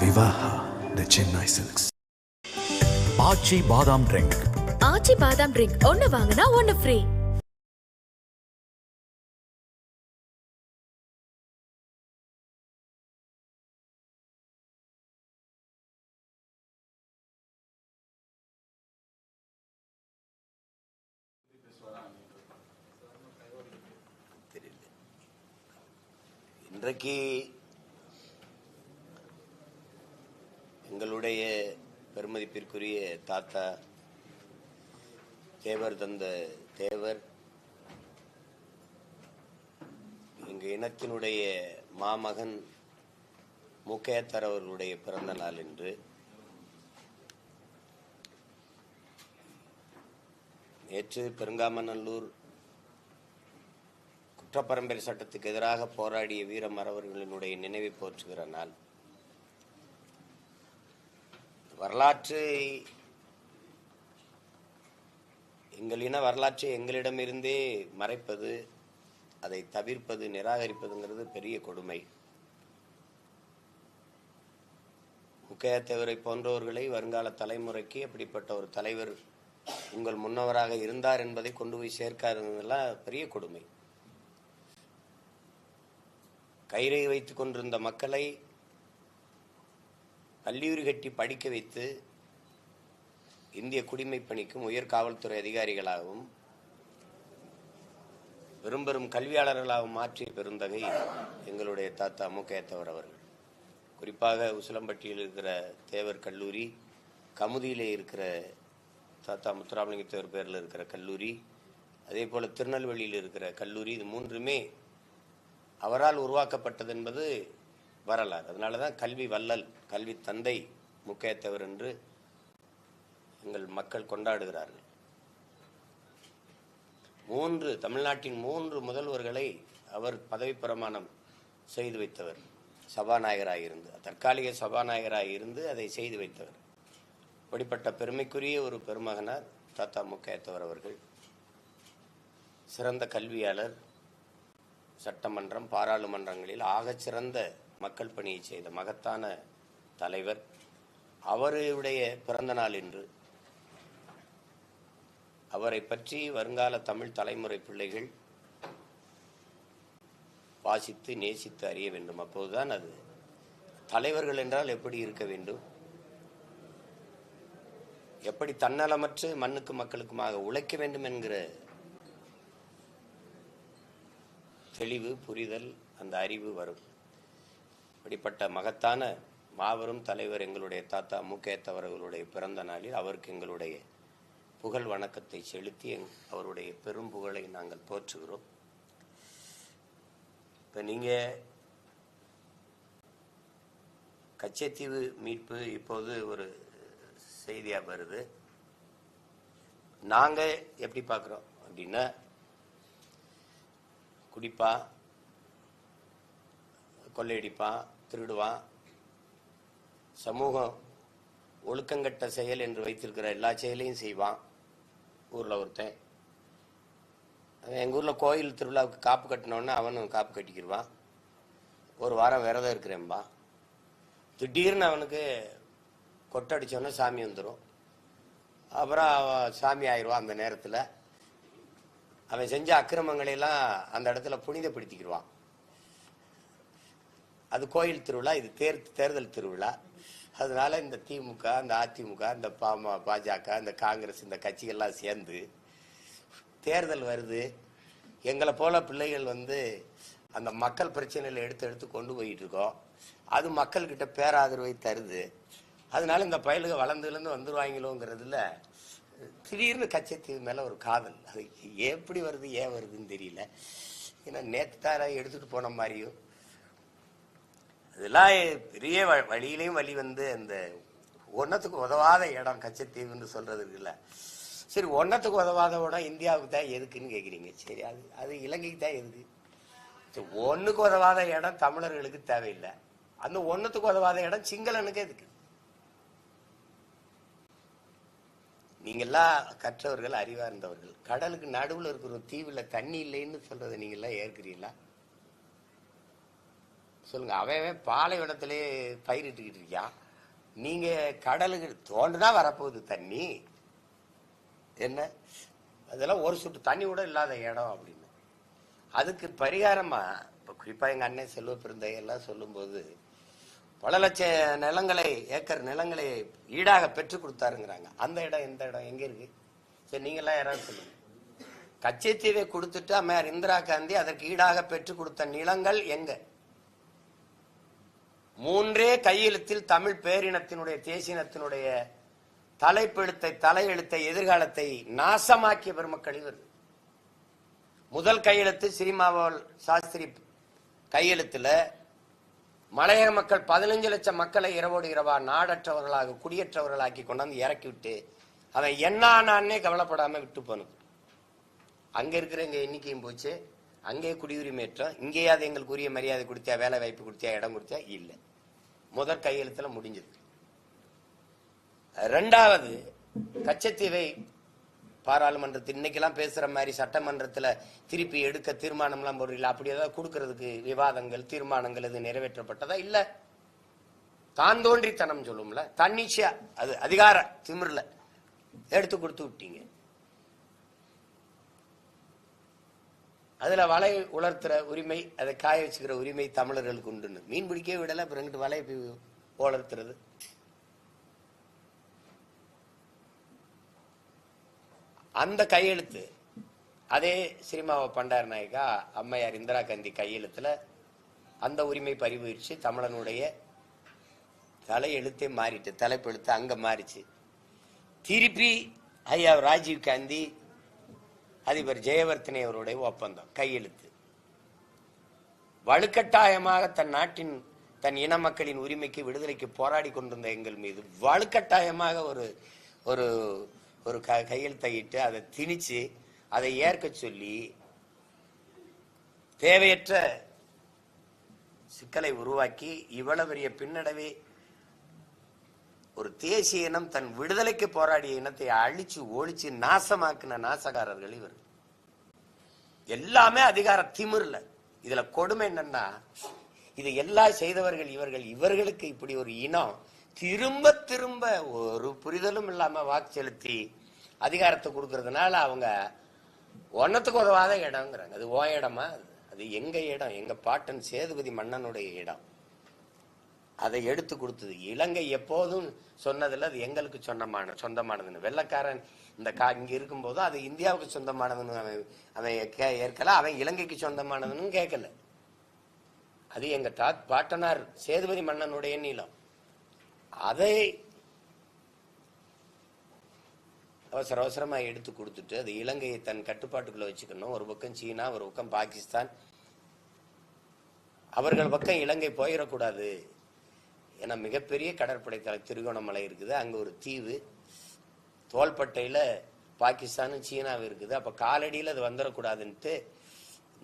Vivaha, the Chennai Silks. Aachi badam drink. Aachi badam drink. ஒன்னு வாங்கினா ஒன்னு ஃப்ரீ தெரியல இன்றைக்கு எங்களுடைய பெருமதிப்பிற்குரிய தாத்தா தேவர் தந்த தேவர் எங்க இனத்தினுடைய மாமகன் முக்கையத்தர் அவர்களுடைய பிறந்த நாள் என்று நேற்று பெருங்காமநல்லூர் குற்றப்பரம்பரை சட்டத்துக்கு எதிராக போராடிய வீரமரவர்களினுடைய நினைவை போற்றுகிற நாள். வரலாற்றை எங்கள் இன வரலாற்றை எங்களிடமிருந்தே மறைப்பது அதை தவிர்ப்பது நிராகரிப்பதுங்கிறது பெரிய கொடுமை. முக்கையத்தேவரை போன்றவர்களை வருங்கால தலைமுறைக்கு அப்படிப்பட்ட ஒரு தலைவர் உங்கள் முன்னவராக இருந்தார் என்பதை கொண்டு போய் சேர்க்காததெல்லாம் பெரிய கொடுமை. கயிறை வைத்துக் கொண்டிருந்த மக்களை கல்லூரி கட்டி படிக்க வைத்து இந்திய குடிமைப் பணிக்கும் உயர் காவல்துறை அதிகாரிகளாகவும் பெரும் பெரும் கல்வியாளர்களாகவும் மாற்றிய பெருந்தகை எங்களுடைய தாத்தா முக்கையத்தவர் அவர்கள். குறிப்பாக உசிலம்பட்டியில் இருக்கிற தேவர் கல்லூரி கமுதியிலே இருக்கிற தாத்தா முத்துராமலிங்கத்தேவர் பேரில் இருக்கிற கல்லூரி அதே போல் திருநெல்வேலியில் இருக்கிற கல்லூரி இது மூன்றுமே அவரால் உருவாக்கப்பட்டது என்பது வரலாறு. அதனால தான் கல்வி வள்ளல் கல்வி தந்தை முக்கியத்தவர் என்று எங்கள் மக்கள் கொண்டாடுகிறார்கள். மூன்று தமிழ்நாட்டின் மூன்று முதல்வர்களை அவர் பதவி பிரமாணம் செய்து வைத்தவர். சபாநாயகராக இருந்து தற்காலிக சபாநாயகராக இருந்து அதை செய்து வைத்தவர். இப்படிப்பட்ட பெருமைக்குரிய ஒரு பெருமகனார் தாத்தா முக்கையத்தவர் அவர்கள். சிறந்த கல்வியாளர் சட்டமன்றம் பாராளுமன்றங்களில் ஆகச்சிறந்த மக்கள் பணியை செய்த மகத்தான தலைவர். அவருடைய பிறந்த நாள் இன்று அவரை பற்றி வருங்கால தமிழ் தலைமுறை பிள்ளைகள் வாசித்து நேசித்து அறிய வேண்டும். அப்போதுதான் அது தலைவர்கள் என்றால் எப்படி இருக்க வேண்டும்? எப்படி தன்னலமற்று மண்ணுக்கு மக்களுக்குமாக உழைக்க வேண்டும் என்கிற தெளிவு புரிதல் அந்த அறிவு வரும். இப்படிப்பட்ட மகத்தான மாபெரும் தலைவர் எங்களுடைய தாத்தா முக்கேத்தவர்களுடைய பிறந்த நாளில் அவருக்கு எங்களுடைய புகழ் வணக்கத்தை செலுத்தி அவருடைய பெரும் புகழை நாங்கள் போற்றுகிறோம். இப்போ நீங்கள் கச்சத்தீவு மீட்பு இப்போது ஒரு செய்தியாக வருது. நாங்கள் எப்படி பார்க்குறோம் அப்படின்னா குடிப்பான் கொள்ளையடிப்பான் திருடுவான் சமூகம் ஒழுக்கங்கட்ட செயல் என்று வைத்திருக்கிற எல்லா செயலையும் செய்வான். ஊரில் ஒருத்தன். அவன் எங்கள் ஊரில் கோயில் திருவிழாவுக்கு காப்பு கட்டினோடனே அவனும் காப்பு கட்டிக்கிடுவான் ஒரு வாரம் விரதம் இருக்கிறேன்பா. திடீர்னு அவனுக்கு கொட்டடிச்சோன்னே சாமி வந்துடும் அப்புறம் அவன் சாமி ஆயிடுவான் அந்த நேரத்தில். அவன் செஞ்ச அக்கிரமங்களையெல்லாம் அந்த இடத்துல புனிதப்படுத்திக்கிடுவான் அது கோயில் திருவிழா இது தேர் தேர்தல் திருவிழா. அதனால இந்த திமுக இந்த அதிமுக இந்த பாமா பாஜக இந்த காங்கிரஸ் இந்த கட்சிகள்லாம் சேர்ந்து தேர்தல் வருது. எங்களை போல பிள்ளைகள் வந்து அந்த மக்கள் பிரச்சனைகளை எடுத்து எடுத்து கொண்டு போயிட்டு இருக்கோம். அது மக்கள்கிட்ட பேராதரவை தருது. அதனால இந்த பயலுக வளர்ந்துலேருந்து வந்துடுவாங்களோங்கிறதுல திடீர்னு கச்சத்தீவு மேலே ஒரு காதல். அது எப்படி வருது ஏன் வருதுன்னு தெரியல. ஏன்னா நேற்று தான் எடுத்துகிட்டு போன மாதிரியும் இதெல்லாம் பெரிய வ- வழியிலையும் வழி வந்து அந்த ஒன்றத்துக்கு உதவாத இடம் கச்சத்தீவுன்னு சொல்றது இருக்குல்ல. சரி ஒன்றத்துக்கு உதவாத இடம் இந்தியாவுக்கு தான் எதுக்குன்னு கேட்குறீங்க சரி அது அது இலங்கைக்கு தான் எதுக்கு ஒன்றுக்கு உதவாத இடம் தமிழர்களுக்கு தேவையில்லை. அந்த ஒன்றத்துக்கு உதவாத இடம் சிங்களனுக்கு எதுக்கு? நீங்கெல்லாம் கற்றவர்கள் அறிவார்ந்தவர்கள். கடலுக்கு நடுவில் இருக்கிற தீவில் தண்ணி இல்லைன்னு சொல்றதை நீங்கள்லாம் ஏற்கிறீங்களா? சொல்லுங்க அவன் அவன் பாலைவனத்திலே பயிரிட்டுக்கிட்டு இருக்கான். நீங்க கடலுக்கு தோண்டுதான் வரப்போகுது தண்ணி? என்ன? அதெல்லாம் ஒரு சொட்டு தண்ணி கூட இல்லாத இடம் அப்படின்னு. அதுக்கு பரிகாரமா இப்ப குறிப்பா எங்க அண்ணன் செல்வ பிறந்தையெல்லாம் சொல்லும்போது பல லட்ச நிலங்களை ஏக்கர் நிலங்களை ஈடாக பெற்று கொடுத்தாருங்கிறாங்க. அந்த இடம் எந்த இடம் எங்க இருக்கு? சரி நீங்க யாராவது சொல்லுங்க. கச்சத்தீவை கொடுத்துட்டு அம்மையார் இந்திரா காந்தி அதற்கு ஈடாக பெற்று கொடுத்த நிலங்கள் எங்கே? மூன்றே கையெழுத்தில் தமிழ் பேரினத்தினுடைய தேசினத்தினுடைய தலைப்பெழுத்தை தலையெழுத்தை எதிர்காலத்தை நாசமாக்கிய பெருமக்கள் இவர் முதல் கையெழுத்து சினிமாவால் சாஸ்திரி கையெழுத்துல மலையக மக்கள் பதினஞ்சு லட்சம் மக்களை இரவோடு இரவா நாடற்றவர்களாக குடியற்றவர்களாக்கி கொண்டாந்து இறக்கிவிட்டு அவன் என்ன ஆனான்னே கவலைப்படாம விட்டு போனது. அங்க இருக்கிற எங்க எண்ணிக்கையும் போச்சு. அங்கே குடியுரிமை ஏற்றம். இங்கேயாவது எங்களுக்கு உரிய மரியாதை கொடுத்தியா வேலை வாய்ப்பு கொடுத்தியா இடம் கொடுத்தியா? இல்லை. முதற் கையெழுத்துல முடிஞ்சது. ரெண்டாவது கச்சத்தீவை பாராளுமன்றத்தில் இன்னைக்கெல்லாம் பேசுற மாதிரி சட்டமன்றத்தில் திருப்பி எடுக்க தீர்மானம்லாம் போடுறீங்களா? அப்படி ஏதாவது கொடுக்கறதுக்கு விவாதங்கள் தீர்மானங்கள் இது நிறைவேற்றப்பட்டதா? இல்லை. தான் தோன்றித்தனம் சொல்லும்ல? தன்னிச்சையா அது அதிகார திமிரில் எடுத்து கொடுத்து விட்டீங்க. அதுல வலை உலர்த்துற உரிமை அதை காய வச்சுக்கிற உரிமை தமிழர்களுக்கு உண்டுன்னு. மீன் பிடிக்கவே விடல அப்புறம் எங்கிட்டு வலையை போய் உலர்த்துறது? அந்த கையெழுத்து அதே சினிமாவை பண்டார் நாயகா அம்மையார் இந்திரா காந்தி கையெழுத்துல அந்த உரிமை பறிபோயிடுச்சு தமிழனுடைய தலையெழுத்தே மாறிட்டு தலைப்பெழுத்து அங்க மாறிச்சு. திருப்பி ஐயா ராஜீவ் காந்தி அதிபர் ஜெயவர்த்தனை அவருடைய ஒப்பந்தம் கையெழுத்து. வலுக்கட்டாயமாக தன் நாட்டின் தன் இன மக்களின் உரிமைக்கு விடுதலைக்கு போராடி கொண்டிருந்த எங்கள் மீது வலுக்கட்டாயமாக ஒரு ஒரு ஒரு க கையெழுத்தையிட்டு அதை திணிச்சு அதை ஏற்க சொல்லி தேவையற்ற சிக்கலை உருவாக்கி இவ்வளவு பெரிய பின்னடைவை ஒரு தேசிய இனம் தன் விடுதலைக்கு போராடிய இனத்தை அழிச்சு ஒழிச்சு நாசமாக்குன நாசகாரர்கள் இவர். எல்லாமே அதிகார திமிர்ல. இதுல கொடுமை என்னன்னா இது எல்லாம் செய்தவர்கள் இவர்கள் இவர்களுக்கு இப்படி ஒரு இனம் திரும்ப திரும்ப ஒரு புரிதலும் இல்லாம வாக்கு செலுத்தி அதிகாரத்தை கொடுக்கறதுனால அவங்க ஒன்னத்துக்கு உதவாத இடம்ங்கிறாங்க. அது ஓ இடமா? அது எங்க இடம்? எங்க பாட்டன் சேதுபதி மன்னனுடைய இடம். அதை எடுத்து கொடுத்தது. இலங்கை எப்போதும் சொன்னதில்ல அது எங்களுக்கு சொந்தமான சொந்தமானதுன்னு. வெள்ளக்காரன் இந்த கா இங்கே இருக்கும்போதும் அது இந்தியாவுக்கு சொந்தமானதுன்னு அவன் அவன் கே- ஏற்கல. அவன் இலங்கைக்கு சொந்தமானதுன்னு கேட்கல. அது எங்கள் தா பாட்டனார் சேதுபதி மன்னனுடைய நீளம் அதை அவசர அவசரமாக எடுத்து கொடுத்துட்டு அது இலங்கையை தன் கட்டுப்பாட்டுக்குள்ள வச்சுக்கணும். ஒரு பக்கம் சீனா ஒரு பக்கம் பாகிஸ்தான். அவர்கள் பக்கம் இலங்கை போயிடக்கூடாது. ஏன்னா மிகப்பெரிய கடற்படை தலை திருகோணமலை இருக்குது. அங்கே ஒரு தீவு. தோள்பட்டையில் பாகிஸ்தானும் சீனாவும் இருக்குது. அப்போ காலடியில் அது வந்துடக்கூடாதுன்ட்டு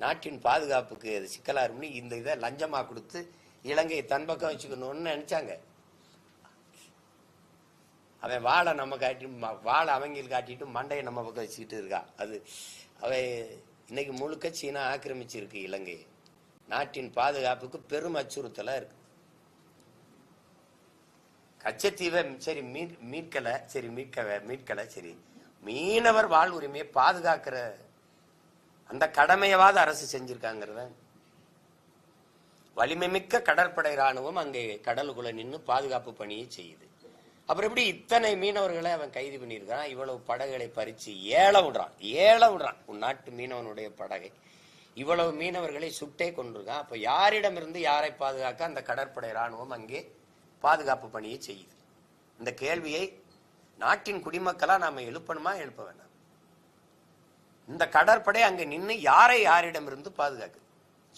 நாட்டின் பாதுகாப்புக்கு அது சிக்கலாக இருக்கும்னு இந்த இதை லஞ்சமாக கொடுத்து இலங்கையை தன் பக்கம் வச்சுக்கணும்னு நினச்சாங்க. அவன் வாழை நம்ம காட்டி வாழை அவங்களுக்கு காட்டிட்டு மண்டையை நம்ம பக்கம் வச்சுக்கிட்டு இருக்கான் அது அவன் இன்னைக்கு முழுக்க சீனா ஆக்கிரமிச்சிருக்கு இலங்கையை. நாட்டின் பாதுகாப்புக்கு பெரும் அச்சுறுத்தலாக இருக்குது கச்சத்தீவை சரி மீட் மீட்கல சரி மீட்க மீட்கல சரி மீனவர் வாழ் உரிமையை பாதுகாக்கிற அந்த கடமையவாத அரசு செஞ்சிருக்காங்கிறத. வலிமை மிக்க கடற்படை ராணுவம் அங்கே கடலுக்குள்ள நின்று பாதுகாப்பு பணியை செய்யுது. அப்புறம் எப்படி இத்தனை மீனவர்களை அவன் கைது பண்ணியிருக்கான் இவ்வளவு படகுகளை பறிச்சு ஏழ விடுறான் ஏழ விடுறான். உன் நாட்டு மீனவனுடைய படகை. இவ்வளவு மீனவர்களை சுட்டே கொண்டிருக்கான். அப்ப யாரிடமிருந்து யாரை பாதுகாக்க அந்த கடற்படை ராணுவம் அங்கே பாதுகாப்பு பணியை செய்யுது. இந்த கேள்வியை நாட்டின் குடிமக்களா நாம எழுப்பணுமா எழுப்ப வேணாம் இந்த கடற்படை அங்கே நின்று யாரை யாரிடமிருந்து பாதுகாக்குது?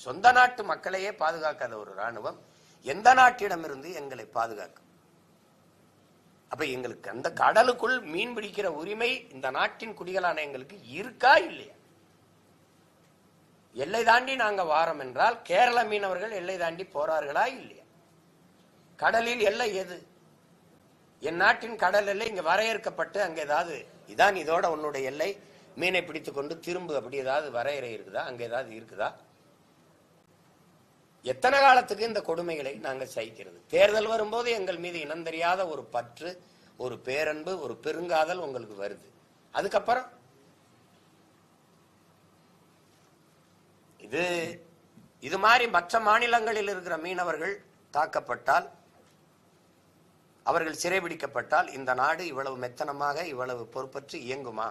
சொந்த நாட்டு மக்களையே பாதுகாக்காத ஒரு ராணுவம் எந்த நாட்டிடமிருந்து எங்களை பாதுகாக்கும்? அப்ப எங்களுக்கு அந்த கடலுக்குள் மீன் பிடிக்கிற உரிமை இந்த நாட்டின் குடிகளான எங்களுக்கு இருக்கா இல்லையா? எல்லை தாண்டி நாங்க வாரம் என்றால் கேரள மீனவர்கள் எல்லை தாண்டி போறார்களா இல்லையா? கடலில் எல்லை எது? என் நாட்டின் கடல் எல்லை இங்க வரையறுக்கப்பட்டு அங்க ஏதாவது இதான் இதோட உன்னுடைய எல்லை மீனை பிடித்து கொண்டு திரும்ப அப்படி ஏதாவது வரையறை இருக்குதா? அங்க ஏதாவது இருக்குதா? எத்தனை காலத்துக்கு இந்த கொடுமைகளை நாங்கள் சகிக்கிறது? தேர்தல் வரும்போது எங்கள் மீது இனம் தெரியாத ஒரு பற்று ஒரு பேரன்பு ஒரு பெருங்காதல் உங்களுக்கு வருது. அதுக்கப்புறம்? இது இது மாதிரி மற்ற மாநிலங்களில் இருக்கிற மீனவர்கள் தாக்கப்பட்டால் அவர்கள் சிறைபிடிக்கப்பட்டால் இந்த நாடு இவ்வளவு மெத்தனமாக இவ்வளவு பொறுப்பற்று இயங்குமா?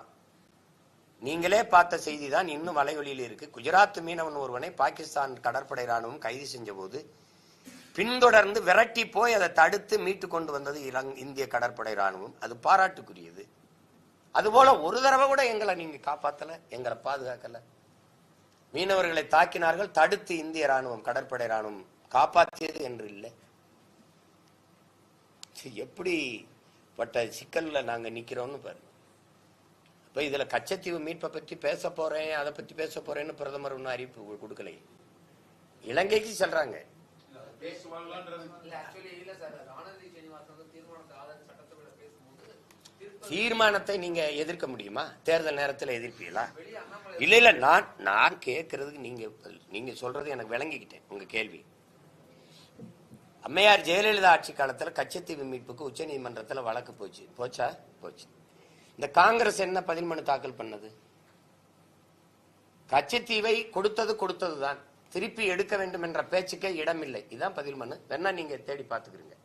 நீங்களே பார்த்த செய்தி தான் இன்னும் வலைவழியில் இருக்கு. குஜராத் மீனவன் ஒருவனை பாகிஸ்தான் கடற்படை ராணுவம் கைது செஞ்ச போது பின்தொடர்ந்து விரட்டி போய் அதை தடுத்து மீட்டு கொண்டு வந்தது இலங் இந்திய கடற்படை ராணுவம் அது பாராட்டுக்குரியது. அதுபோல ஒரு தடவை கூட எங்களை நீங்க காப்பாத்தல எங்களை பாதுகாக்கல. மீனவர்களை தாக்கினார்கள் தடுத்து இந்திய ராணுவம் கடற்படை ராணுவம் காப்பாற்றியது என்று இல்லை. எப்படி பட்ட சிக்கல்ல நாங்க நிக்கிறோம்னு பாரு இப்ப இதுல கச்சத்தீவு மீட்பை பற்றி பேச போறேன் அதை பத்தி பேச போறேன்னு பிரதமர் ஒன்னும் அறிவிப்பு கொடுக்கலை. இலங்கைக்கு சொல்றாங்க. தீர்மானத்தை நீங்க எதிர்க்க முடியுமா? தேர்தல் நேரத்தில் எதிர்ப்பீங்களா? இல்ல இல்ல நான் நான் கேட்கறதுக்கு நீங்க நீங்க சொல்றது எனக்கு விளங்கிக்கிட்டேன் உங்க கேள்வி. அம்மையார் ஜெயலலிதா ஆட்சி காலத்தில் கச்சத்தீவு மீட்புக்கு உச்ச நீதிமன்றத்தில் வழக்கு போச்சு. போச்சா? போச்சு. இந்த காங்கிரஸ் என்ன பதில் மனு தாக்கல் பண்ணது? கச்சத்தீவை கொடுத்தது கொடுத்தது தான் திருப்பி எடுக்க வேண்டும் என்ற பேச்சுக்கே இடமில்லை. இதுதான் பதில் மனு வேணா நீங்க தேடி பார்த்துக்கிறீங்க.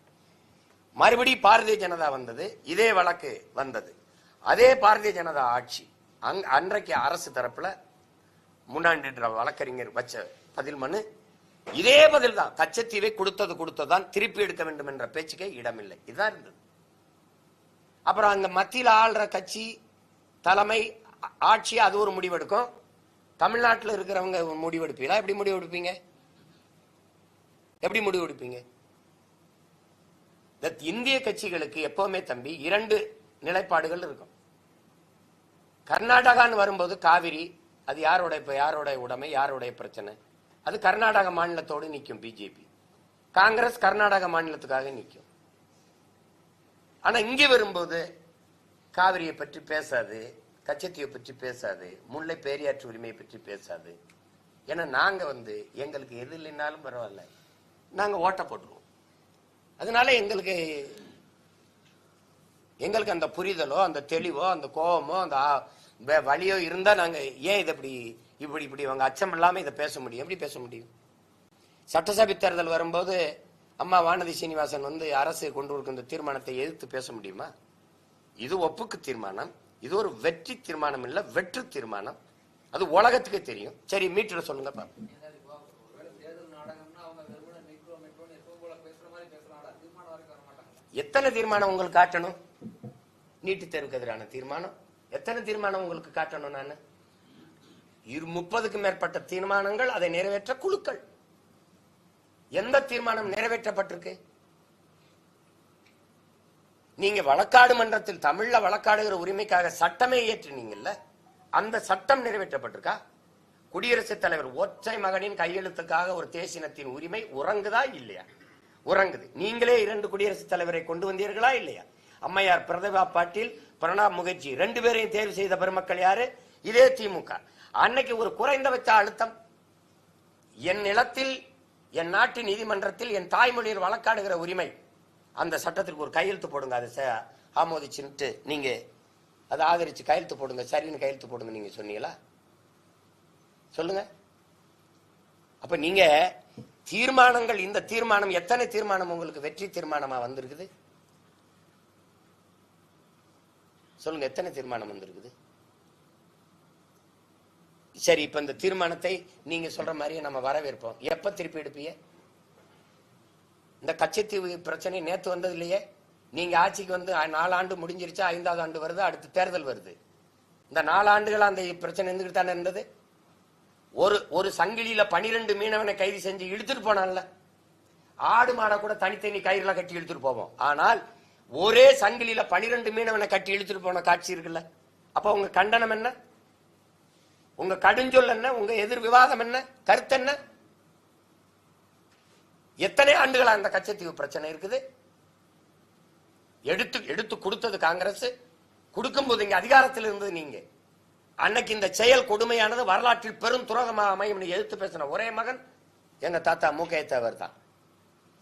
மறுபடி பாரதிய ஜனதா வந்தது. இதே வழக்கு வந்தது. அதே பாரதிய ஜனதா ஆட்சி. அங் அன்றைக்கு அரசு தரப்புல முன்னாடி வழக்கறிஞர் வச்ச பதில் மனு இதே பதில் தான் கச்சத்தீவை கொடுத்தது கொடுத்ததுதான் திருப்பி எடுக்க வேண்டும் என்ற பேச்சுக்கே இடமில்லை. இதுதான் இருந்தது. அப்புறம் அந்த மத்தியில் ஆள்ற கட்சி தலைமை ஆட்சி அது ஒரு முடிவெடுக்கும். தமிழ்நாட்டில் இருக்கிறவங்க முடிவெடுப்பீங்களா? எப்படி முடிவெடுப்பீங்க? எப்படி முடிவெடுப்பீங்க? இந்திய கட்சிகளுக்கு எப்பவுமே தம்பி இரண்டு நிலைப்பாடுகள் இருக்கும். கர்நாடகான்னு வரும்போது காவிரி அது யாரோட இப்போ யாரோட உடைமை யாருடைய பிரச்சனை? அது கர்நாடக மாநிலத்தோடு நிற்கும் பிஜேபி காங்கிரஸ் கர்நாடக மாநிலத்துக்காக நிற்கும். ஆனா இங்கே வரும்போது காவிரியை பற்றி பேசாது கச்சத்தீவை பற்றி பேசாது முல்லை பேரியாற்று உரிமையை பற்றி பேசாது. ஏன்னா நாங்க வந்து எங்களுக்கு எது இல்லைனாலும் பரவாயில்ல. நாங்க ஓட்ட போட்டுருவோம். அதனால எங்களுக்கு எங்களுக்கு அந்த புரிதலோ அந்த தெளிவோ அந்த கோபமோ அந்த வழியோ வலியோ இருந்தா நாங்க ஏன் இதை இப்படி இப்படி இப்படி அவங்க அச்சம் இல்லாமல் இதை பேச முடியும். எப்படி பேச முடியும்? சட்டசபை தேர்தல் வரும்போது அம்மா வானதி சீனிவாசன் வந்து அரசு கொண்டு வரும் இந்த தீர்மானத்தை எதிர்த்து பேச முடியுமா? இது ஒப்புக்கு தீர்மானம். இது ஒரு வெற்றி தீர்மானம் இல்ல வெற்று தீர்மானம். அது உலகத்துக்கே தெரியும். சரி மீட்டர் சொல்லுங்க பாப்போம். எத்தனை தீர்மானம் உங்களுக்கு காட்டணும்? நீட்டு தேர்வுக்கு எதிரான தீர்மானம். எத்தனை தீர்மானம் உங்களுக்கு காட்டணும் நான்? இரு முப்பதுக்கும் மேற்பட்ட தீர்மானங்கள் அதை நிறைவேற்ற குழுக்கள். எந்த தீர்மானம் நிறைவேற்றப்பட்டிருக்கு? நீங்க வழக்காடு மன்றத்தில் தமிழ்ல வழக்காடுகிற உரிமைக்காக சட்டமே இயற்றினீங்கல்ல அந்த சட்டம் நிறைவேற்றப்பட்டிருக்கா? குடியரசுத் தலைவர் ஒற்றை மகனின் கையெழுத்துக்காக ஒரு தேசினத்தின் உரிமை உறங்குதா இல்லையா? உறங்குது. நீங்களே இரண்டு குடியரசுத் தலைவரை கொண்டு வந்தீர்களா இல்லையா? அம்மையார் பிரதபா பாட்டீல் பிரணாப் முகர்ஜி ரெண்டு பேரையும் தேர்வு செய்த பெருமக்கள் யாரு? இதே திமுக. அன்னைக்கு ஒரு குறைந்தபட்ச அழுத்தம். என் நிலத்தில் என் நாட்டு நீதிமன்றத்தில் என் தாய்மொழியில் வழக்காடுகிற உரிமை அந்த சட்டத்திற்கு ஒரு கையெழுத்து போடுங்க. அதை ச- ஆமோதிச்சுன்ட்டு நீங்க அதை ஆதரிச்சு கையெழுத்து போடுங்க. சரின்னு கையெழுத்து போடுங்க நீங்க சொன்னீங்களா? சொல்லுங்க. அப்ப நீங்க தீர்மானங்கள் இந்த தீர்மானம் எத்தனை தீர்மானம் உங்களுக்கு வெற்றி தீர்மானமா வந்திருக்குது? சொல்லுங்க எத்தனை தீர்மானம் வந்திருக்குது? சரி இப்ப இந்த தீர்மானத்தை நீங்க சொல்ற மாதிரியே நம்ம வரவேற்போம். எப்ப திருப்பி எடுப்பீங்க? இந்த கச்சத்தீவு பிரச்சனை நேத்து வந்தது இல்லையே நீங்க ஆட்சிக்கு வந்து நாலு ஆண்டு முடிஞ்சிருச்சா ஐந்தாவது ஆண்டு வருது அடுத்து தேர்தல் வருது. இந்த நாலு ஆண்டுகள் அந்த பிரச்சனை இருந்துகிட்டு தானே இருந்தது? ஒரு ஒரு சங்கிலியில பனிரெண்டு மீனவனை கைது செஞ்சு இழுத்துட்டு போனான்ல. ஆடு மாடை கூட தனித்தனி கயிறுலாம் கட்டி இழுத்துட்டு போவோம். ஆனால் ஒரே சங்கிலியில பனிரெண்டு மீனவனை கட்டி இழுத்துட்டு போன காட்சி இருக்குல்ல? அப்ப உங்க கண்டனம் என்ன? உங்க கடுஞ்சொல் என்ன? உங்க எதிர் விவாதம் என்ன? கருத்து என்ன? எத்தனை ஆண்டுகளா அந்த கச்சத்தீவு பிரச்சனை இருக்குது? எடுத்து எடுத்து கொடுத்தது காங்கிரஸ் கொடுக்கும்போது இங்க அதிகாரத்தில் இருந்தது நீங்க. அன்னைக்கு இந்த செயல் கொடுமையானது வரலாற்றில் பெரும் துரோகமாக அமையும் எதிர்த்து பேசின ஒரே மகன் எங்க தாத்தா மூக்கைய தேவர் தான்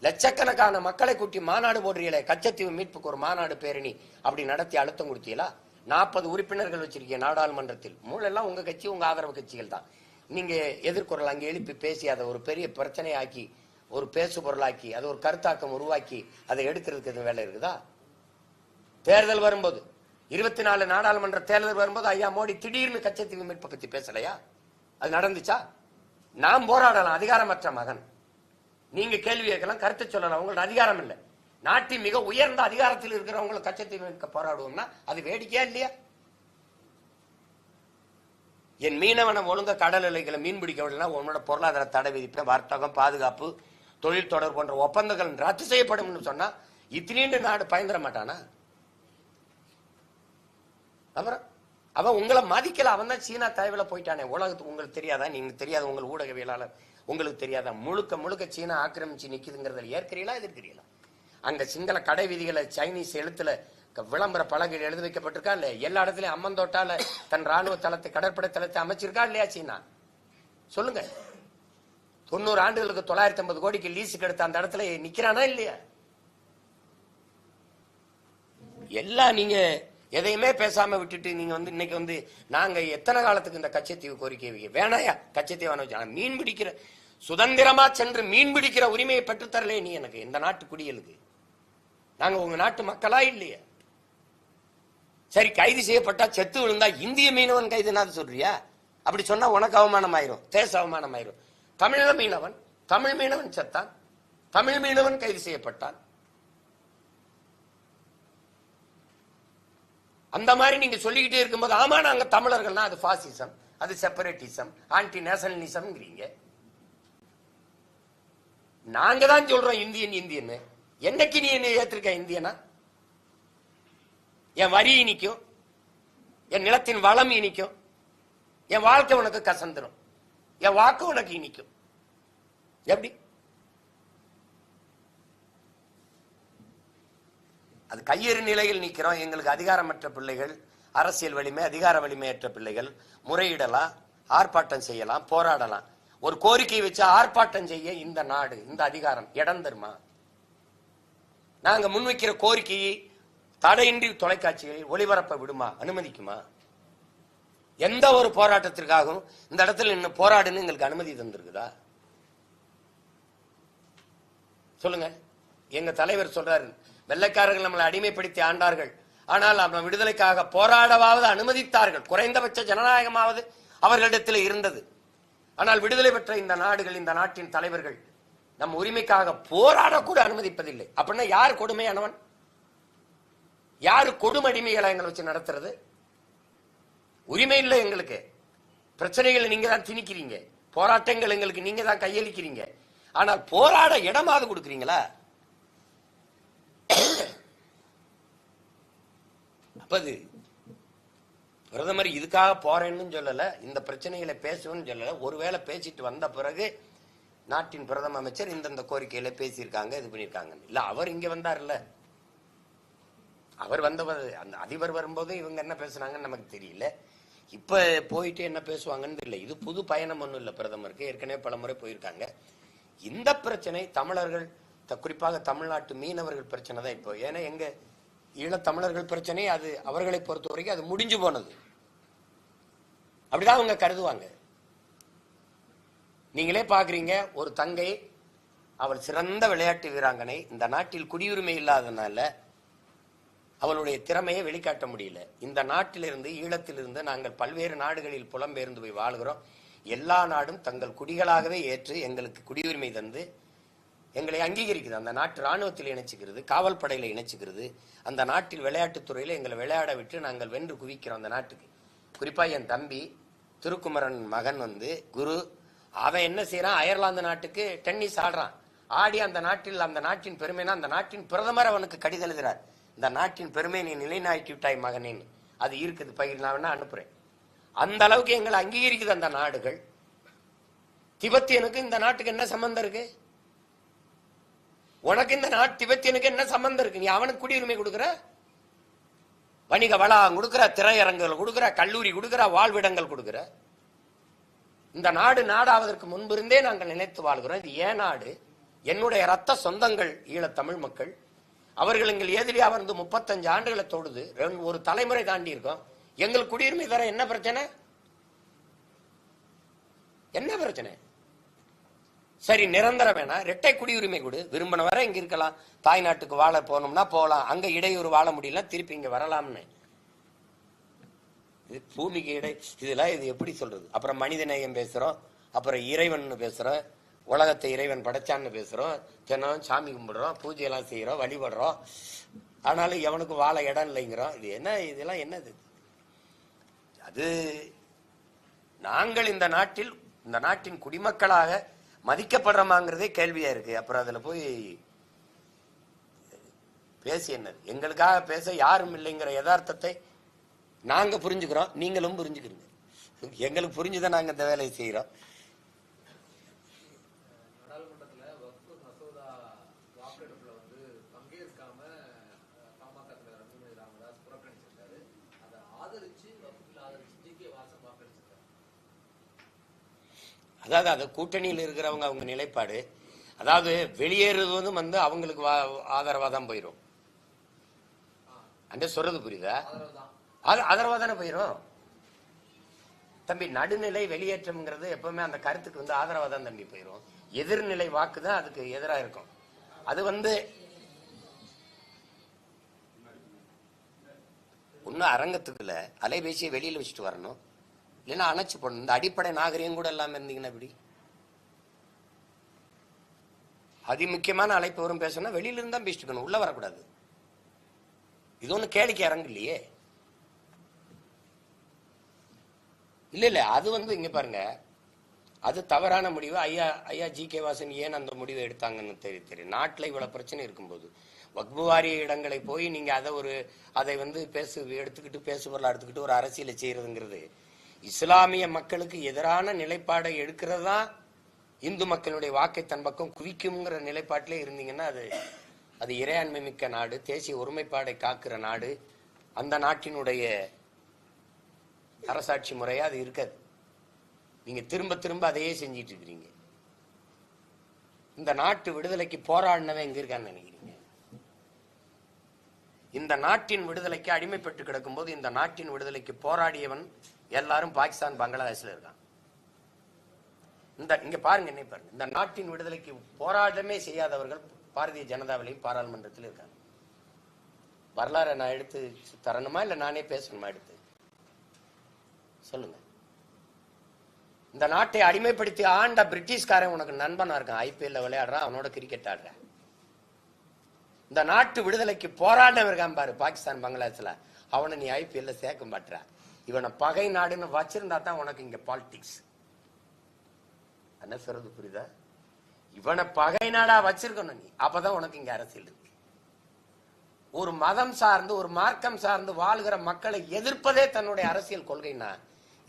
லட்சக்கணக்கான மக்களை கூட்டி மாநாடு போடுறீங்களே கச்சத்தீவு மீட்புக்கு ஒரு மாநாடு பேரணி அப்படி நடத்தி அழுத்தம் கொடுத்தீங்களா? நாற்பது உறுப்பினர்கள் வச்சிருக்கீங்க நாடாளுமன்றத்தில். மூளெல்லாம் உங்க கட்சி உங்க ஆதரவு கட்சிகள் தான். நீங்க எதிர்குரல் அங்கே எழுப்பி பேசி அதை ஒரு பெரிய பிரச்சனையாக்கி ஒரு பேசு பொருளாக்கி அது ஒரு கருத்தாக்கம் உருவாக்கி அதை எடுக்கிறதுக்கு எதுவும் வேலை இருக்குதா? தேர்தல் வரும்போது. இருபத்தி நாலு நாடாளுமன்ற தேர்தல் வரும்போது ஐயா மோடி திடீர்னு கச்சத்தீவு மீட்பை பத்தி பேசலையா? அது நடந்துச்சா? நாம் போராடலாம். அதிகாரமற்ற மகன். நீங்க கேள்வி கேட்கலாம் கருத்து சொல்லலாம். உங்களோட அதிகாரம் இல்லை. நாட்டின் மிக உயர்ந்த அதிகாரத்தில் இருக்கிறவங்களை கச்சத்தீவு மீட்க போராடுவோம்னா அது வேடிக்கையா இல்லையா? என் மீனவனை ஒழுங்கா கடல் எல்லைகளை மீன் பிடிக்க விடலாம் உன்னோட பொருளாதார தடை விதிப்பேன் வர்த்தகம் பாதுகாப்பு தொழில் தொடர்பு போன்ற ஒப்பந்தங்கள் ரத்து செய்யப்படும் சொன்னா இத்தினீண்டு நாடு பயந்துட மாட்டானா? அப்புறம் அவன் உங்களை மதிக்கல அவன் தான் சீனா தலைவில் போயிட்டானே. உலகத்துக்கு உங்களுக்கு தெரியாதா? நீங்க தெரியாத உங்கள் ஊடகவியலாளர். உங்களுக்கு தெரியாதா? முழுக்க முழுக்க சீனா ஆக்கிரமிச்சு நிக்குதுங்கிறதுல ஏற்கிறீங்களா எதிர்க்கிறீங்களா? அந்த சிங்கள கடை விதிகளை சைனீஸ் எழுத்துல விளம்பர பலகையில் எழுதி வைக்கப்பட்டிருக்கா இல்லையா? எல்லா இடத்துலயும் அம்மந்தோட்டால தன் ராணுவ தளத்தை கடற்படை தளத்தை அமைச்சிருக்கா இல்லையா சீனா? சொல்லுங்க. தொண்ணூறு ஆண்டுகளுக்கு தொள்ளாயிரத்தி ஐம்பது கோடிக்கு லீஸுக்கு எடுத்த அந்த இடத்துல நிக்கிறானா இல்லையா? எல்லாம் நீங்க எதையுமே பேசாம விட்டுட்டு நீங்க வந்து இன்னைக்கு வந்து நாங்க எத்தனை காலத்துக்கு இந்த கச்சத்தீவு கோரிக்கை வைக்க வேணாயா? கச்சத்தீவான வச்சு. மீன் பிடிக்கிற சுதந்திரமா சென்று மீன் பிடிக்கிற உரிமையை பெற்றுத்தரலே நீ எனக்கு இந்த நாட்டு குடியலுக்கு. நாங்க உங்க நாட்டு மக்களா இல்லையே? சரி கைது செய்யப்பட்டா செத்து விழுந்தா இந்திய மீனவன் கைதுனாது சொல்றியா? அப்படி சொன்னா உனக்கு அவமானம் ஆயிரும் தேச அவமானம் ஆயிரும் தமிழக மீனவன் தமிழ் மீனவன் செத்தான். தமிழ் மீனவன் கைது செய்யப்பட்டான். அந்த மாதிரி நீங்க சொல்லிக்கிட்டே இருக்கும்போது ஆமா நாங்க தமிழர்கள்னா அது பாசிசம் அது செப்பரேட்டிசம் ஆன்டி நேஷனலிசம்ங்கிறீங்க நாங்க தான் சொல்றோம் இந்தியன் இந்தியன்னு. என்னைக்கு நீ என்ன ஏத்திருக்க இந்தியனா? என் வரி இனிக்கும் என் நிலத்தின் வளம் இனிக்கும் என் வாழ்க்கை உனக்கு கசந்துரும் என் வாக்கு உனக்கு இனிக்கும். எப்படி? அது கையெறி நிலையில் நிற்கிறோம். எங்களுக்கு அதிகாரமற்ற பிள்ளைகள் அரசியல் வலிமை அதிகார வலிமையற்ற பிள்ளைகள் முறையிடலாம் ஆர்ப்பாட்டம் செய்யலாம் போராடலாம். ஒரு கோரிக்கை வச்சு ஆர்ப்பாட்டம் செய்ய இந்த நாடு இந்த அதிகாரம் இடம் தருமா? நாங்கள் முன்வைக்கிற கோரிக்கையை தடையின்றி தொலைக்காட்சிகளில் ஒளிபரப்ப விடுமா? அனுமதிக்குமா? எந்த ஒரு போராட்டத்திற்காகவும் இந்த இடத்துல நின்று போராடுன்னு எங்களுக்கு அனுமதி தந்திருக்குதா? சொல்லுங்க. எங்க தலைவர் சொல்றாரு வெள்ளைக்காரர்கள் நம்மளை அடிமைப்படுத்தி ஆண்டார்கள். ஆனால் நம்ம விடுதலைக்காக போராடவாவது அனுமதித்தார்கள். குறைந்தபட்ச ஜனநாயகமாவது அவர்களிடத்தில் இருந்தது. ஆனால் விடுதலை பெற்ற இந்த நாடுகள் இந்த நாட்டின் தலைவர்கள் நம் உரிமைக்காக போராடக்கூட அனுமதிப்பதில்லை. அப்படின்னா யார் கொடுமையானவன்? யார் கொடுமடிமைகளை எங்களை வச்சு நடத்துறது? உரிமை இல்லை எங்களுக்கு. பிரச்சனைகளை நீங்க தான் திணிக்கிறீங்க. போராட்டங்கள் எங்களுக்கு நீங்க தான் கையளிக்கிறீங்க. ஆனால் போராட இடமாவது கொடுக்குறீங்களா? அப்பது பிரதமர் இதுக்காக போறேன்னு சொல்லல இந்த பிரச்சனைகளை பேசுவேன்னு சொல்லல. ஒருவேளை பேசிட்டு வந்த பிறகு நாட்டின் பிரதம அமைச்சர் இந்தந்த கோரிக்கையில பேசியிருக்காங்க இது பண்ணியிருக்காங்க. இல்ல அவர் இங்க வந்தார்ல அவர் வந்தவர் அந்த அதிபர் வரும்போது இவங்க என்ன பேசுனாங்கன்னு நமக்கு தெரியல. இப்ப போயிட்டு என்ன பேசுவாங்கன்னு தெரியல. இது புது பயணம் ஒன்றும் இல்லை பிரதமருக்கு. ஏற்கனவே பல முறை போயிருக்காங்க. இந்த பிரச்சனை தமிழர்கள் த- குறிப்பாக தமிழ்நாட்டு மீனவர்கள் பிரச்சனை தான் இப்போ. ஏன்னா எங்க ஈழத்தமிழர்கள் பிரச்சனை அது அவர்களை பொறுத்த வரைக்கும் அது முடிஞ்சு போனது. அப்படிதான் அவங்க கருதுவாங்க. நீங்களே பாக்குறீங்க ஒரு தங்கை அவள் சிறந்த விளையாட்டு வீராங்கனை இந்த நாட்டில் குடியுரிமை இல்லாதனால அவளுடைய திறமையை வெளிக்காட்ட முடியல. இந்த நாட்டிலிருந்து ஈழத்திலிருந்து நாங்கள் பல்வேறு நாடுகளில் புலம்பெயர்ந்து போய் வாழ்கிறோம். எல்லா நாடும் தங்கள் குடிகளாகவே ஏற்று எங்களுக்கு குடியுரிமை தந்து எங்களை அங்கீகரிக்குது. அந்த நாட்டு ராணுவத்தில் இணைச்சிக்கிறது காவல் படையில இணைச்சிக்கிறது. அந்த நாட்டில் விளையாட்டுத்துறையில் எங்களை விளையாட விட்டு நாங்கள் வென்று குவிக்கிறோம் அந்த நாட்டுக்கு. குறிப்பா என் தம்பி திருக்குமரன் மகன் வந்து குரு அவன் என்ன செய்யறான் அயர்லாந்து நாட்டுக்கு டென்னிஸ் ஆடுறான். ஆடி அந்த நாட்டில் அந்த நாட்டின் பெருமைனா அந்த நாட்டின் பிரதமர் அவனுக்கு கடிதம் எழுதுறார் இந்த நாட்டின் பெருமை நீ நிலைநாக்கி விட்டாய் மகனேன்னு அது இருக்குது. பகிர் நான் வேணா அனுப்புறேன். அந்த அளவுக்கு எங்களை அங்கீகரிக்குது அந்த நாடுகள். திபெத்தியனுக்கு இந்த நாட்டுக்கு என்ன சம்பந்தம் இருக்கு? உனக்கு இந்த நாட்டு திபெத்தியனுக்கு என்ன சம்பந்தம் இருக்கு? நீ அவனுக்கு குடியுரிமை கொடுக்குற? வணிக வளாகம் கொடுக்குற திரையரங்குகள் கொடுக்குற கல்லூரி கொடுக்குற வாழ்விடங்கள் கொடுக்குற? இந்த நாடு நாடாவதற்கு முன்பிருந்தே நாங்கள் நினைத்து வாழ்கிறோம். இது ஏன் நாடு? என்னுடைய ரத்த சொந்தங்கள் ஈழத்தமிழ் மக்கள். அவர்கள் எங்கள் எதிரியா வந்து முப்பத்தஞ்சு ஆண்டுகளை தொடுது. ரெண்டு- ஒரு தலைமுறை தாண்டி இருக்கோம். எங்கள் குடியுரிமை தர என்ன பிரச்சனை? என்ன பிரச்சனை? சரி நிரந்தரம் வேணாம். இரட்டை குடியுரிமை கொடு. விரும்பின வரை இங்க இருக்கலாம். தாய்நாட்டுக்கு வாழ போனோம்னா போகலாம் அங்க இடையூறு வாழ முடியல திருப்பி இங்க வரலாம்னு. இது பூமிக்கு இடை இதெல்லாம் இது எப்படி சொல்றது? அப்புறம் மனித நேயம் பேசுறோம் அப்புறம் இறைவன் பேசுறோம் உலகத்தை இறைவன் படைச்சான்னு பேசுறோம் தினம் சாமி கும்பிடுறோம் பூஜை எல்லாம் செய்யறோம் வழிபடுறோம். ஆனாலும் எவனுக்கு வாழ இடம் இல்லைங்கிறோம். இது என்ன இதெல்லாம் என்னது? அது நாங்கள் இந்த நாட்டில் இந்த நாட்டின் குடிமக்களாக மதிக்கப்படுறோமாங்கிறதே கேள்வியா இருக்கு. அப்புறம் அதுல போய் பேசி என்னது? எங்களுக்காக பேச யாரும் இல்லைங்கிற யதார்த்தத்தை நாங்க புரிஞ்சுக்கிறோம் நீங்களும் புரிஞ்சுக்கிறீங்க. எங்களுக்கு புரிஞ்சுதான் நாங்க இந்த வேலையை வந்து வாக்களிச்சிருக்காரு. அதாவது அது கூட்டணியில் இருக்கிறவங்க அவங்க நிலைப்பாடு. அதாவது வெளியேறுவதும் வந்து அவங்களுக்கு வா- ஆதரவா தான் போயிடும் அந்த சொல்றது புரியுதா? அது அதர்வா தானே போயிடும் தம்பி நடுநிலை வெளியேற்றம்ங்கிறது எப்பவுமே அந்த கருத்துக்கு வந்து ஆதரவா தான் தம்பி போயிடும் எதிர்நிலை வாக்கு தான் அதுக்கு எதிராக இருக்கும். அது வந்து ஒன்றும் அரங்கத்துக்குள்ள அலைபேசியை வெளியில வச்சுட்டு வரணும். இல்லைன்னா அணைச்சு போடணும். இந்த அடிப்படை நாகரிகம் கூட இல்லாமல் இருந்தீங்கன்னா எப்படி? அதிமுக்கியமான அழைப்பு வரும் பேசணும்னா வெளியிலிருந்து தான் பேசிட்டு இருக்கணும். உள்ள வரக்கூடாது. இது ஒண்ணு கேளிக்கை அரங்கு இல்லையே. இல்ல இல்ல அது வந்து இங்க பாருங்க. அது தவறான முடிவு. ஐயா ஐயா ஜி கே வாசன் ஏன் அந்த முடிவை எடுத்தாங்கன்னு தெரியும் தெரியும் நாட்டில் இவ்வளவு பிரச்சனை இருக்கும்போது. வக்புவாரிய இடங்களை போய் நீங்க அதை ஒரு அதை வந்து பேசு எடுத்துக்கிட்டு பேசுபொருளா எடுத்துக்கிட்டு ஒரு அரசியலை செய்யறதுங்கிறது இஸ்லாமிய மக்களுக்கு எதிரான நிலைப்பாடை எடுக்கிறது தான் இந்து மக்களுடைய வாக்கை தன் பக்கம் குவிக்கும்ங்கிற நிலைப்பாட்டிலே இருந்தீங்கன்னா அது அது இறையாண்மை மிக்க நாடு தேசிய ஒருமைப்பாடை காக்கிற நாடு அந்த நாட்டினுடைய அரசாட்சி முறையா அது இருக்காது. நீங்க திரும்ப திரும்ப அதையே செஞ்சிட்டு இருக்கிறீங்க. இந்த நாட்டு விடுதலைக்கு போராடினவன் எங்க இருக்கான்னு நினைக்கிறீங்க. இந்த நாட்டின் விடுதலைக்கு அடிமைப்பட்டு கிடக்கும்போது இந்த நாட்டின் விடுதலைக்கு போராடியவன் எல்லாரும் பாகிஸ்தான் பங்களாதேஷ்ல இருக்கான். இந்த இங்க பாருங்க என்ன பாருங்க. இந்த நாட்டின் விடுதலைக்கு போராட்டமே செய்யாதவர்கள் பாரதிய ஜனதாவிலையும் பாராளுமன்றத்தில் இருக்காங்க. வரலாறை நான் எடுத்து தரணுமா இல்ல நானே பேசணுமா எடுத்து? சொல்லுங்க. இந்த நாட்டை அடிமைப்படுத்தி ஆண்ட பிரிட்டிஷ்காரன் உனக்கு நண்பனா இருக்கான். ஐபிஎல்ல விளையாடுறான் அவனோட கிரிக்கெட் ஆடுற. இந்த நாட்டு விடுதலைக்கு போராட்டம் இருக்கான் பாரு பாகிஸ்தான் பங்களாதேஷ்ல. அவனை நீ ஐபிஎல்ல சேர்க்க மாட்டுற இவனை பகை நாடுன்னு வச்சிருந்தா தான் உனக்கு இங்க பாலிடிக்ஸ் என்ன சொல்றது புரியுதா? இவனை பகை நாடா வச்சிருக்கணும் நீ. அப்பதான் உனக்கு இங்க அரசியல் இருக்கு. ஒரு மதம் சார்ந்து ஒரு மார்க்கம் சார்ந்து வாழ்கிற மக்களை எதிர்ப்பதே தன்னுடைய அரசியல் கொள்கைன்னா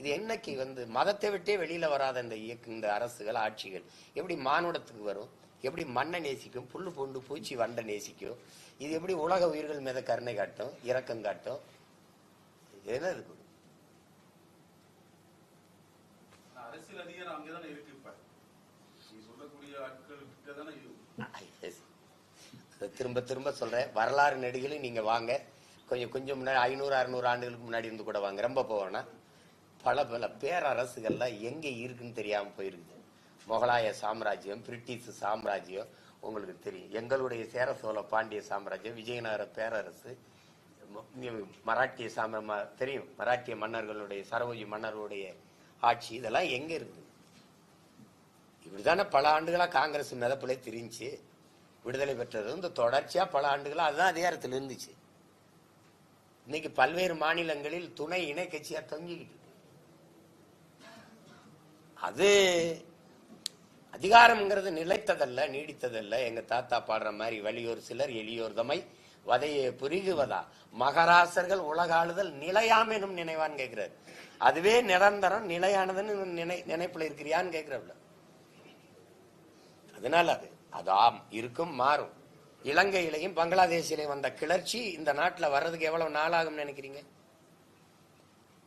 இது என்னைக்கு வந்து மதத்தை விட்டே வெளியில வராத இந்த இயக்க இந்த அரசுகள் ஆட்சிகள் எப்படி மானுடத்துக்கு வரும்? எப்படி மண்ணை நேசிக்கும்? புல்லு பூண்டு பூச்சி வண்டை நேசிக்கும்? இது எப்படி உலக உயிர்கள் மீத கருணை காட்டும்? இரக்கம் காட்டும்? என்ன இருக்கு அரசியல் அதிகாரம் அங்கதானே இருக்கு இப்ப நீ சொல்லக்கூடிய ஆட்கள் கிட்ட தானே இருக்கு அதை திரும்ப திரும்ப சொல்றேன். வரலாறு நெடுகிலும் நீங்க வாங்க. கொஞ்சம் கொஞ்சம் முன்னாடி ஐநூறு அறுநூறு ஆண்டுகளுக்கு முன்னாடி இருந்து கூட வாங்க. ரொம்ப போவேன்னா பல பல பேரரசுகள்லாம் எங்கே இருக்குன்னு தெரியாமல் போயிருக்குது. முகலாய சாம்ராஜ்யம் பிரிட்டிஷ் சாம்ராஜ்யம் உங்களுக்கு தெரியும். எங்களுடைய சேர சோழ பாண்டிய சாம்ராஜ்யம் விஜயநகர பேரரசு மராட்டிய சாம தெரியும். மராட்டிய மன்னர்களுடைய சரபோஜி மன்னருடைய ஆட்சி இதெல்லாம் எங்கே இருக்குது? இப்படிதானே பல ஆண்டுகளாக காங்கிரஸ் மிதப்பிலே திரிஞ்சு விடுதலை பெற்றது. இந்த தொடர்ச்சியாக பல ஆண்டுகளாக அதுதான் அதிகாரத்தில் இருந்துச்சு இன்னைக்கு பல்வேறு மாநிலங்களில் துணை இணை கட்சியாக தொங்கிக்கிட்டு அது அதிகாரம்ங்கிறது நிலைத்ததல்ல நீடித்ததல்ல. எங்க தாத்தா பாடுற மாதிரி வலியோர் சிலர் எளியோர் தமை வதையை புரிகுவதா? மகராசர்கள் உலக ஆளுதல் நிலையாம் எனும் நினைவான்னு கேட்கிறாரு. அதுவே நிரந்தரம் நிலையானதுன்னு நினை நினைப்புல இருக்கிறியான்னு கேட்கிறவள அதனால அது அது ஆம் இருக்கும் மாறும். இலங்கையிலையும் பங்களாதேஷிலையும் வந்த கிளர்ச்சி இந்த நாட்டில் வர்றதுக்கு எவ்வளவு நாளாகும் நினைக்கிறீங்க?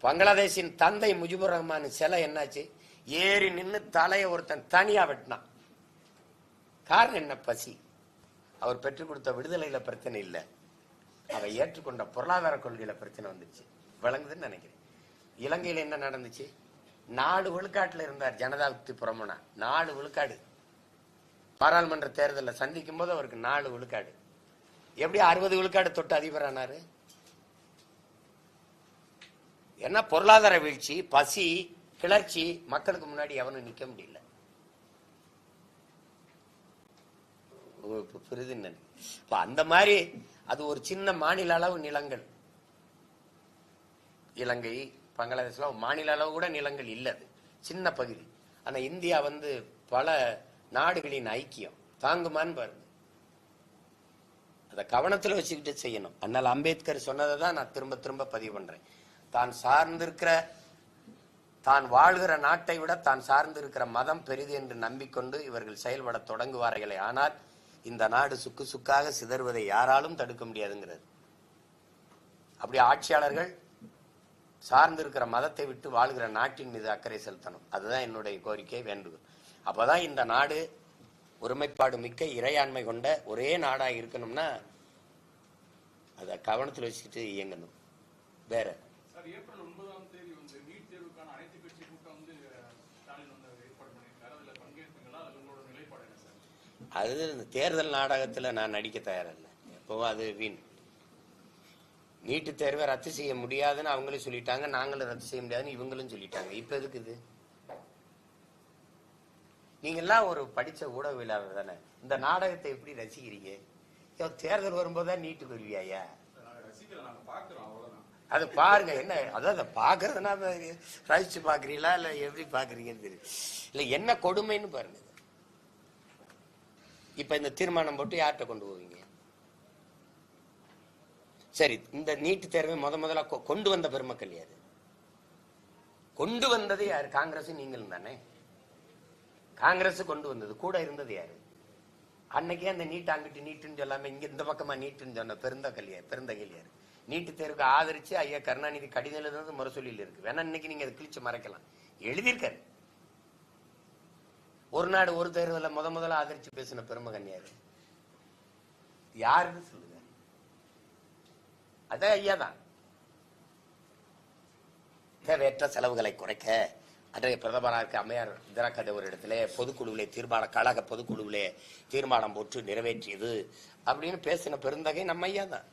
பங்களாதேஷின் தந்தை முஜிபுர் ரஹ்மான் சிலை என்னாச்சு? ஏறி நின்று தலையை ஒருத்தன் தனியா வெட்டினான். காரணம் என்ன பசி? அவர் பெற்றுக் கொடுத்த விடுதலையில பிரச்சனை இல்லை. அவ ஏற்றுக்கொண்ட பொருளாதார கொள்கையில பிரச்சனை வந்துச்சு. விளங்குதுன்னு நினைக்கிறேன். இலங்கையில என்ன நடந்துச்சு? நாலு விழுக்காட்டுல இருந்தார் ஜனதாபக்தி புறமனா. நாலு விழுக்காடு. பாராளுமன்ற தேர்தலில் சந்திக்கும் போது அவருக்கு நாலு விழுக்காடு. எப்படி அறுபது விழுக்காடு தொட்டு அதிபரானாரு? என்ன பொருளாதார வீழ்ச்சி பசி கிளர்ச்சி மக்களுக்கு முன்னாடி எவனும் நிக்க முடியல. உங்களுக்கு அந்த மாதிரி அது ஒரு சின்ன மாநில அளவு நிலங்கள். இலங்கை பங்களாதேஷ்ல மாநில அளவு கூட நிலங்கள் இல்ல அது. சின்ன பகுதி. ஆனா இந்தியா வந்து பல நாடுகளின் ஐக்கியம். தாங்குமான்னு பாருங்க. அதை கவனத்துல வச்சுக்கிட்டு செய்யணும். அண்ணல் அம்பேத்கர் சொன்னதை தான் நான் திரும்ப திரும்ப பதிவு பண்றேன். தான் சார்ந்திருக்கிற தான் வாழ்கிற நாட்டை விட தான் சார்ந்திருக்கிற மதம் பெரிது என்று நம்பிக்கொண்டு இவர்கள் செயல்பட தொடங்குவார்களே. ஆனால் இந்த நாடு சுக்கு சுக்காக சிதறுவதை யாராலும் தடுக்க முடியாதுங்கிறது. அப்படி ஆட்சியாளர்கள் சார்ந்திருக்கிற மதத்தை விட்டு வாழ்கிற நாட்டின் மீது அக்கறை செலுத்தணும். அதுதான் என்னுடைய கோரிக்கை வேண்டுகோள். அப்போதான் இந்த நாடு ஒருமைப்பாடு மிக்க இறையாண்மை கொண்ட ஒரே நாடாக இருக்கணும்னா அதை கவனத்தில் வச்சுக்கிட்டு இயங்கணும். வேற சார் ஏப்ரல் ஒன்பதாம் தேதி வந்து நீட் தேர்வுக்கான அனைத்து கட்சி கூட்டம் வந்து அஹ், ஸ்டாலின் வந்து ஏற்பாடு பண்ணியிருக்காரு அதுல பங்கேற்பீங்களா அது உங்களோட நிலைப்பாடு என்ன சார் அது இந்த தேர்தல் நாடகத்தில் நான் நடிக்க தயாரில்லை. எப்போவும் அது வீண். நீட்டு தேர்வை ரத்து செய்ய முடியாதுன்னு அவங்களே சொல்லிட்டாங்க நாங்களும் ரத்து செய்ய முடியாதுன்னு இவங்களும் சொல்லிட்டாங்க. இப்போ எதுக்கு இது? ஒரு படித்த ஊடகவியலாளர் தானே. இந்த நாடகத்தை எப்படி ரசிக்கிறீங்க? ஐயோ, தேர்தல் வரும்போது தான் நீட்டுக்கு வருவியாயா அது பாருங்க என்ன அதான் அதை பாக்குறதுனா ரசிச்சு பாக்குறீங்களா இல்ல எப்படி பாக்குறீங்கன்னு தெரியும் இல்ல என்ன கொடுமைன்னு பாருங்க. இப்ப இந்த தீர்மானம் போட்டு யார்கிட்ட கொண்டு போவீங்க? சரி இந்த நீட்டு தேர்வை முத முதல்ல கொ- கொண்டு வந்த பெருமக்கள் யாரு? கொண்டு வந்தது யாரு? காங்கிரஸ் நீங்களும் தானே? காங்கிரஸ் கொண்டு வந்தது கூட இருந்தது யாரு? அன்னைக்கே அந்த நீட் அங்கிட்டு நீட்டுன்னு சொல்லாம இங்க இந்த பக்கமா நீட்டுன்னு சொன்ன பெருந்தகல்யார் பெருந்தகல்யார் நீட்டு தேர்வுக்கு ஆதரிச்சு ஐயா கருணாநிதி கடிதம் எழுதுனது முரசொலியில் இருக்கு. வேணா இன்னைக்கு நீங்க அதை கிழிச்சு மறைக்கலாம். எழுதியிருக்காரு. ஒரு நாடு ஒரு தேர்தல முத முதல்ல ஆதரிச்சு பேசின பெருமகன் யாரு? யாருன்னு சொல்லுங்க. அதே ஐயா தான் தேவையற்ற செலவுகளை குறைக்க அன்றைய பிரதமராக அம்மையார் இந்திரா காந்தி ஒரு இடத்துல பொதுக்குழுவிலே தீர்மான கழக பொதுக்குழுவிலே தீர்மானம் போட்டு நிறைவேற்றியது அப்படின்னு பேசின பெருந்தகை நம்ம ஐயா தான்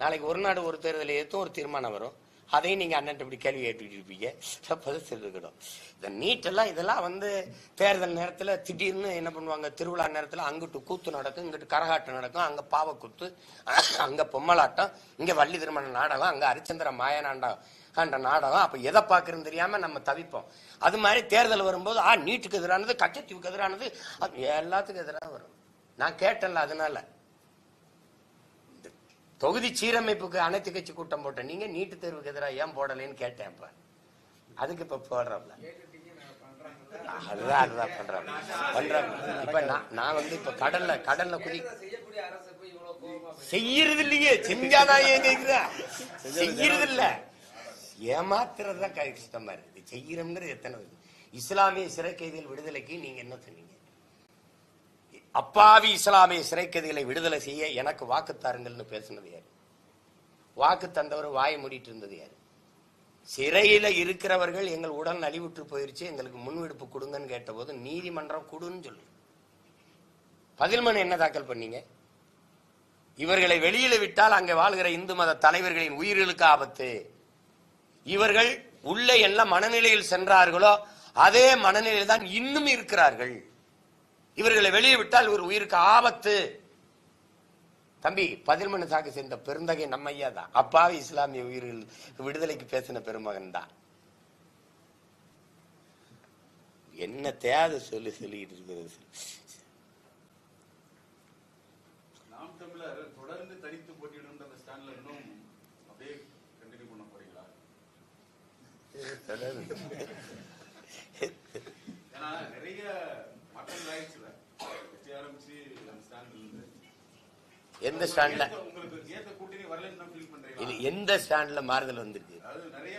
நாளைக்கு ஒரு நாடு ஒரு தேர்தல் ஏற்றும் ஒரு தீர்மானம் வரும். அதையும் நீங்க அண்ணன் இப்படி கேள்வி கேட்டுக்கிட்டு இருப்பீங்க பதில் இருக்கணும் இந்த நீட்டெல்லாம் இதெல்லாம் வந்து தேர்தல் நேரத்தில் திடீர்னு என்ன பண்ணுவாங்க? திருவிழா நேரத்தில் அங்கிட்டு கூத்து நடக்கும் இங்கிட்டு கரகாட்டம் நடக்கும் அங்கே பாவக்கூத்து அங்கே பொம்மலாட்டம் இங்கே வள்ளி திருமண நாடகம் அங்கே ஹரிச்சந்திர மாயநாண்டம் ஆண்ட நாடகம் அப்போ எதை பார்க்குறதுன்னு தெரியாமல் நம்ம தவிப்போம். அது மாதிரி தேர்தல் வரும்போது ஆ நீட்டுக்கு எதிரானது கச்சத்தீவுக்கு எதிரானது அது எல்லாத்துக்கும் எதிராக வரும். நான் கேட்டேன்ல அதனால. தொகுதி சீரமைப்புக்கு அனைத்து கட்சி கூட்டம் போட்டேன் நீங்க நீட்டு தேர்வுக்கு எதிராக ஏன் போடலைன்னு கேட்டேன் இப்ப. அதுக்கு இப்ப போடுறோம்ல அதுதான் அதுதான் பண்றாங்க பண்றாங்க இப்ப நான் நான் வந்து இப்ப கடல்ல கடல்ல குதி செய்யறது இல்லையே செஞ்சாதான் ஏன் கேக்குதா செய்யறது? இல்ல ஏமாத்துறதுதான் கஷ்டமா இருக்குது செய்யறோம்ன்றது எத்தனை இஸ்லாமிய சிறை கைதிகள் விடுதலைக்கு நீங்க என்ன சொன்னீங்க? அப்பாவி இஸ்லாமிய சிறைக்கதிகளை விடுதலை செய்ய எனக்கு வாக்கு தாருங்கள்னு பேசினது யாரு? வாக்கு தந்தவர் வாயை மூடிட்டு இருந்தது யாரு? சிறையில இருக்கிறவர்கள் எங்கள் உடல் நலிவுற்று போயிருச்சு எங்களுக்கு முன்வெடுப்பு கொடுங்கன்னு கேட்டபோது நீதிமன்றம் கொடுன்னு சொல்லு. பதில் மனு என்ன தாக்கல் பண்ணீங்க? இவர்களை வெளியில விட்டால் அங்கே வாழ்கிற இந்து மத தலைவர்களின் உயிர்களுக்கு ஆபத்து. இவர்கள் உள்ள என்ன மனநிலையில் சென்றார்களோ அதே மனநிலையில் தான் இன்னும் இருக்கிறார்கள். இவர்களை வெளியே விட்டால் இவர் உயிருக்கு ஆபத்து. தம்பி பதில் மனு தாக்கல் செய்த பெருந்தகை நம்ம ஐயா தான். அப்பாவி இஸ்லாமிய உயிர்கள் விடுதலைக்கு பேசின பெருமகன் தான். என்ன தேவை சொல்லி சொல்லிட்டு இருக்கிறது. நாம் தமிழர் தொடர்ந்து தனித்து போட்டியிடும் அந்த ஸ்டாண்ட்ல இன்னும் அப்படியே கண்டினியூ பண்ண போறீங்களா? ஏன்னா நிறைய மாற்றங்கள் ஆயிடுச்சுல. எந்த ஸ்டாண்ட்ல? இது எந்த ஸ்டாண்ட்ல மாறுதல் வந்திருக்கு? நிறைய